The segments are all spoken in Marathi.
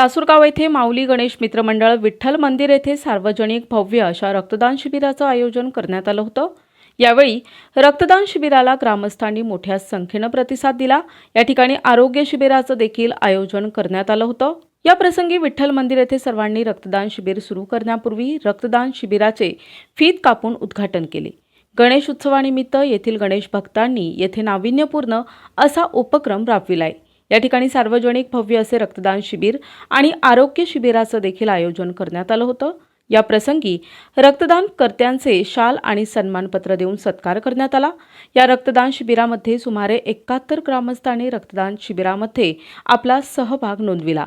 लासूरगाव येथे माऊली गणेश मित्रमंडळ विठ्ठल मंदिर येथे सार्वजनिक भव्य अशा रक्तदान शिबिराचं आयोजन करण्यात आलं होतं. यावेळी रक्तदान शिबिराला ग्रामस्थांनी मोठ्या संख्येनं प्रतिसाद दिला. या ठिकाणी आरोग्य शिबिराचं देखील आयोजन करण्यात आलं होतं. या प्रसंगी विठ्ठल मंदिर येथे सर्वांनी रक्तदान शिबिर सुरू करण्यापूर्वी रक्तदान शिबिराचे फीत कापून उद्घाटन केले. गणेश उत्सवानिमित्त येथील गणेश भक्तांनी येथे नाविन्यपूर्ण असा उपक्रम राबविलाय. या ठिकाणी सार्वजनिक भव्य असे रक्तदान शिबिर आणि आरोग्य शिबिराचं देखील आयोजन करण्यात आलं होतं. या प्रसंगी रक्तदान कर्त्यांचे शाल आणि सन्मानपत्र देऊन सत्कार करण्यात आला. या रक्तदान शिबिरामध्ये सुमारे एकाहत्तर ग्रामस्थांनी रक्तदान शिबिरामध्ये आपला सहभाग नोंदविला.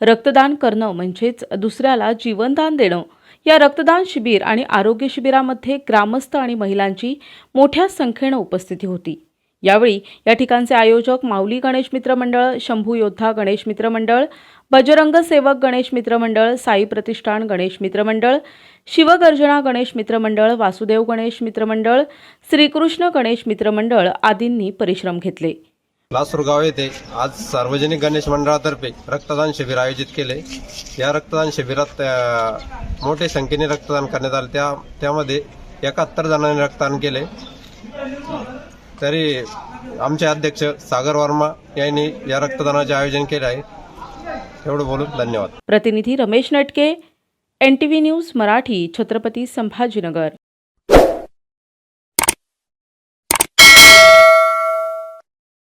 रक्तदान करणं म्हणजेच दुसऱ्याला जीवनदान देणं. या रक्तदान शिबिर आणि आरोग्य शिबिरामध्ये ग्रामस्थ आणि महिलांची मोठ्या संख्येनं उपस्थिती होती. यावेळी या ठिकाणचे आयोजक माऊली गणेश मित्र मंडळ शंभू योद्धा गणेश मित्र मंडळ बजरंग सेवक गणेश मित्र मंडळ साई प्रतिष्ठान गणेश मित्र मंडळ शिवगर्जना गणेश मित्र मंडळ वासुदेव गणेश मित्र मंडळ श्रीकृष्ण गणेश मित्र मंडळ आदींनी परिश्रम घेतले. लासूरगाव येथे आज सार्वजनिक गणेश मंडळातर्फे रक्तदान शिबिर आयोजित केले. या रक्तदान शिबिरात मोठ्या संख्येने रक्तदान करण्यात आले. त्या त्यामध्ये एकाहत्तर जणांनी रक्तदान केले. तरी आमचे अध्यक्ष सागर वर्मा यांनी या रक्तदानाचे आयोजन केले आहे. एवढं बोलून धन्यवाद. प्रतिनिधी Ramesh Natke N T V news Marathi Chhatrapati Sambhajinagar.